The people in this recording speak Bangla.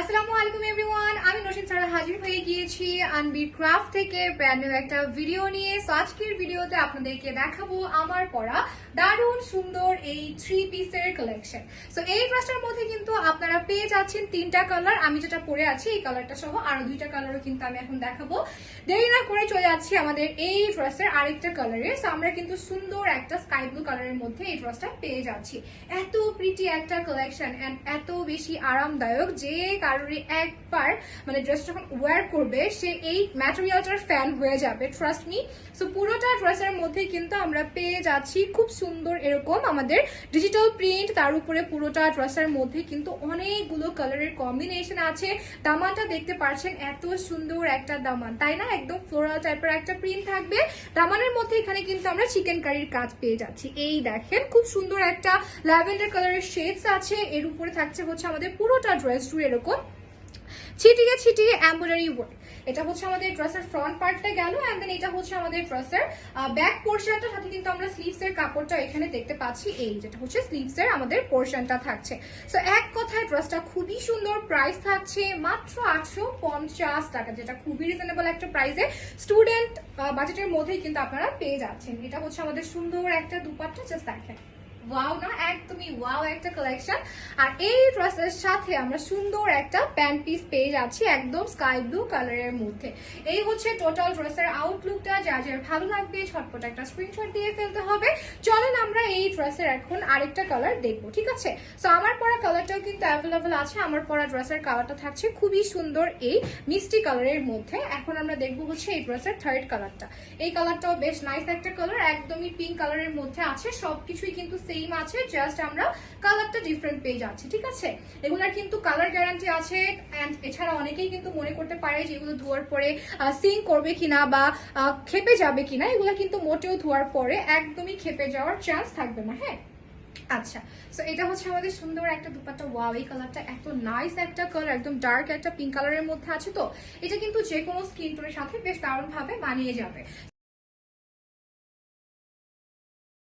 আসসালামু আমি হাজির হয়ে গিয়েছি থেকে। একটা ভিডিও নিয়ে। ভিডিওতে আপনাদেরকে দেখাবো আমার দারুণ সুন্দর এই থ্রি পিসের কালেকশন সো এই মধ্যে কিন্তু আপনারা পেয়ে যাচ্ছেন তিনটা কালার আমি যেটা পরে আছি, এই কালারটা সহ আরও দুইটা কালারও কিন্তু আমি এখন দেখাবো। দেরি না করে চলে যাচ্ছি আমাদের এই ড্রেসের আরেকটা কালারে সো আমরা কিন্তু সুন্দর একটা স্কাই ব্লু কালারের মধ্যে এই ড্রেসটা পেয়ে যাচ্ছি। এত প্রিটি একটা কালেকশন এত বেশি আরামদায়ক যে কারোরই একবার মানে ড্রেস যখন ওয়্যার করবে, সে এই ম্যাটেরিয়ালটার ফ্যান হয়ে যাবে ট্রাস্ট মি সো পুরোটা ড্রেসের মধ্যে কিন্তু আমরা পেয়ে যাচ্ছি খুব সুন্দর এরকম আমাদের ডিজিটাল প্রিন্ট তার উপরে পুরোটা ড্রেসের মধ্যে কিন্তু অনেকগুলো কালারের কম্বিনেশন আছে। দামানটা দেখতে পাচ্ছেন এত সুন্দর একটা দামান। তাই না? একদম ফ্লোরাল টাইপের একটা প্রিন্ট থাকবে। দামানের মধ্যে এখানে কিন্তু আমরা চিকেন কারির কাজ পেয়ে যাচ্ছি। এই দেখেন, খুব সুন্দর একটা ল্যাভেন্ডার কালারের শেডস আছে। এর উপরে থাকছে হচ্ছে আমাদের পুরোটা ড্রেস জুড়ে এরকম। ছিটিয়ে ছিটিয়ে এম্বয়ডারি ওয়ার্ক এটা হচ্ছে আমাদের ড্রেসের ফ্রন্ট পার্টটা গেল অ্যান্ড দেন এটা হচ্ছে আমাদের ড্রেসের ব্যাক পোর্শনটা সাথে কিন্তু আমরা স্লিভস এর কাপড়টা এখানে দেখতে পাচ্ছি, এই যেটা হচ্ছে স্লিভস এর আমাদের পোর্শনটা থাকছে। সো এক কথায় ড্রেসটা খুবই সুন্দর প্রাইস থাকছে মাত্র আটশো পঞ্চাশ টাকা, যেটা খুবই রিজনেবল একটা প্রাইসে স্টুডেন্ট বাজেটের মধ্যেই কিন্তু আপনারা পেয়ে যাচ্ছেন। এটা হচ্ছে আমাদের সুন্দর একটা দুপাট্টা জাস্ট দেখেন। ওয়াও না, একদমই ওয়াও একটা কালেকশন আর এই ড্রেসের সাথে আমরা সুন্দর একটা প্যান্ট পিস পেয়ে যাচ্ছি একদম স্কাই ব্লু কালারের মধ্যে। এই হচ্ছে টোটাল ড্রেসের আউটলুকটা যা যার ভালো লাগবে ছটপট একটা স্ক্রিনশট দিয়ে ফেলতে হবে। আমরা এই ড্রেসের এখন আরেকটা কালার দেখব, ঠিক আছে? সো আমার পরা কালারটাও কিন্তু অ্যাভেলেবেল আছে। আমার পরা ড্রেসের কালারটা থাকছে খুবই সুন্দর এই মিষ্টি কালারের মধ্যে। এখন আমরা দেখব হচ্ছে এই ড্রেসের থার্ড কালারটা এই কালারটাও বেশ নাইস একটা কালার একদমই পিঙ্ক কালারের মধ্যে আছে। সবকিছুই কিন্তু সেম আছে জাস্ট আমরা কালারটা ডিফারেন্ট পেজ আছে, ঠিক আছে? এগুলার কিন্তু কালার গ্যারান্টি আছে অ্যান্ড এছাড়া অনেকেই কিন্তু মনে করতে পারে যে এগুলো ধোয়ার পরে সিং করবে কিনা বা খেপে যাবে কিনা, এগুলো কিন্তু মোটেও ধোয়ার পরে একদমই খেপে যাওয়ার চান্স থাকবে না হ্যাঁ? আচ্ছা সো এটা হচ্ছে আমাদের সুন্দর একটা দুপাট্টা ওয়াও এই কালারটা এত নাইস একটা কালার একদম ডার্ক একটা পিঙ্ক কালারের মধ্যে আছে তো? এটা কিন্তু যে কোনো স্কিন টোনের সাথে বেশ দারুণ ভাবে মানিয়ে যাবে।